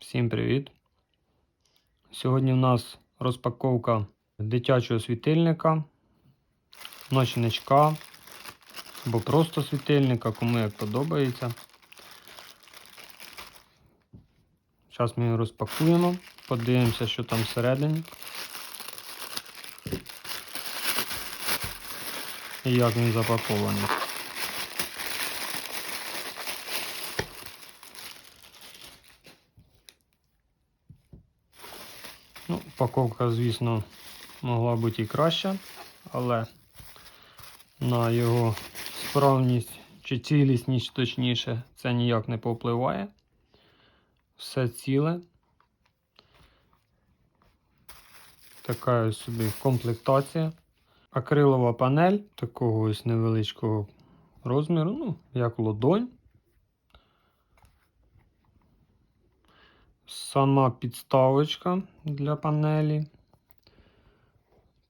Всім привіт! Сьогодні в нас розпаковка дитячого світильника, ночничка або просто світильника, кому як подобається. Зараз ми його розпакуємо, подивимося, що там всередині. І як він запакований. Ну, Упаковка, звісно, могла бути і краща, але на його справність чи цілісність, точніше, це ніяк не повпливає. Все ціле. Така ось собі комплектація. Акрилова панель такого ось невеличкого розміру, ну, як лодонь. Сама підставочка для панелі.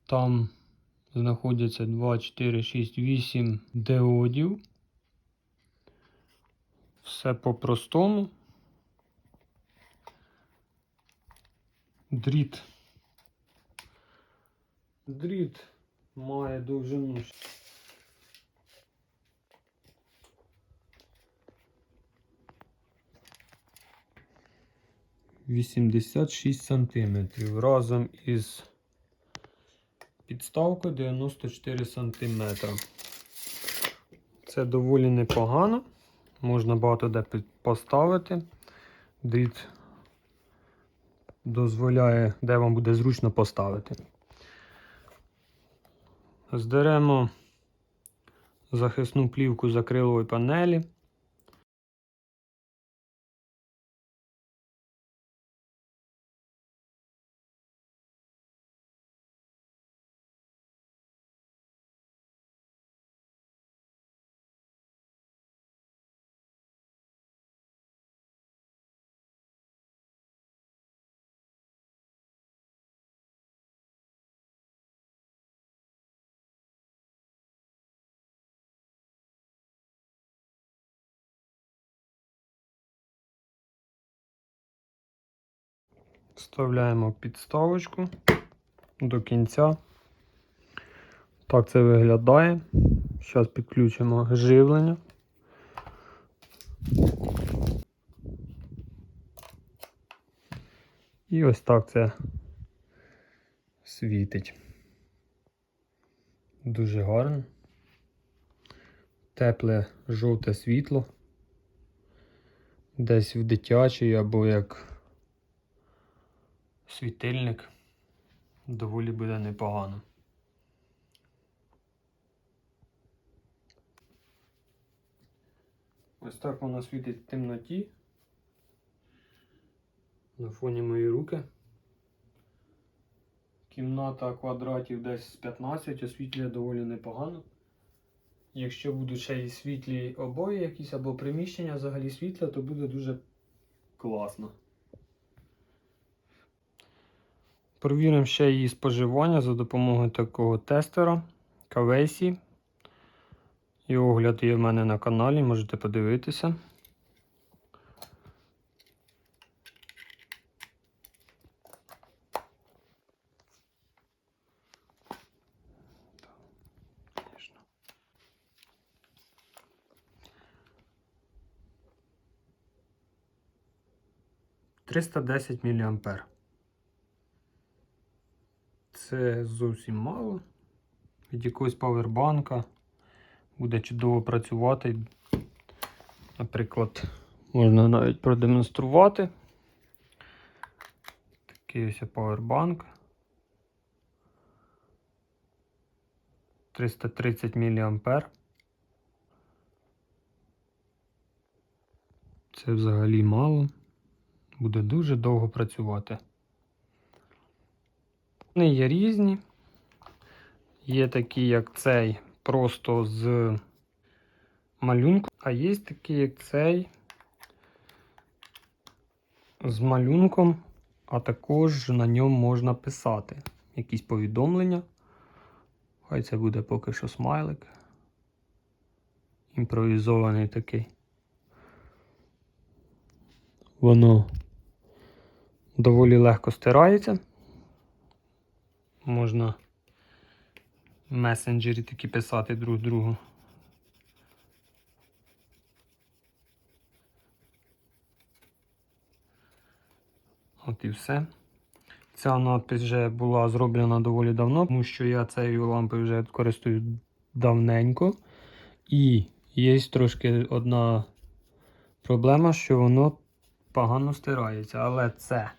Там знаходяться 2, 4, 6, 8 диодів. Все по-простому. Дріт. Дріт має довжину. Вісімдесят шість сантиметрів разом із підставкою 94 сантиметра. Це доволі непогано. Можна багато де поставити. Дріт дозволяє, де вам буде зручно поставити. Здеремо захисну плівку з панелі. Вставляємо підставочку до кінця. Так це виглядає. Зараз підключимо живлення. І ось так це світить. Дуже гарно. Тепле жовте світло. Десь в дитячий або як світильник доволі буде непогано. Ось так воно світить в темноті. На фоні мої руки. Кімната квадратів десь з 15 освітлює доволі непогано. Якщо будуть ще і світлі обої якісь або приміщення взагалі світла, то буде дуже класно. Провіримо ще її споживання за допомогою такого тестера Кавесі. І огляд є в мене на каналі, можете подивитися. Триста десять міліампер. Це зовсім мало. Від якогось павербанка буде чудово працювати. Наприклад, можна навіть продемонструвати. Такий ось павербанк. 330 мА. Це взагалі мало. Буде дуже довго працювати. Вони є різні. Є такі, як цей, просто з малюнком, а є такі, як цей з малюнком, а також на ньому можна писати якісь повідомлення. Хай це буде поки що смайлик. Імпровізований такий. Воно доволі легко стирається. Можна в месенджері такі писати друг другу. От і все. Ця надпись вже була зроблена доволі давно, тому що я цією лампою вже користуюсь давненько. І є трошки одна проблема, що воно погано стирається. Але це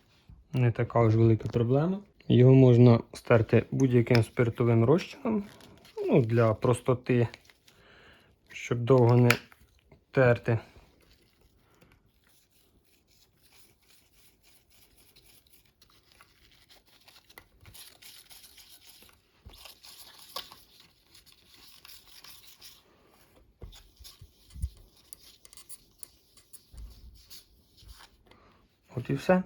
не така ж велика проблема. Його можна стерти будь-яким спиртовим розчином. Ну, для простоти, щоб довго не терти. От і все.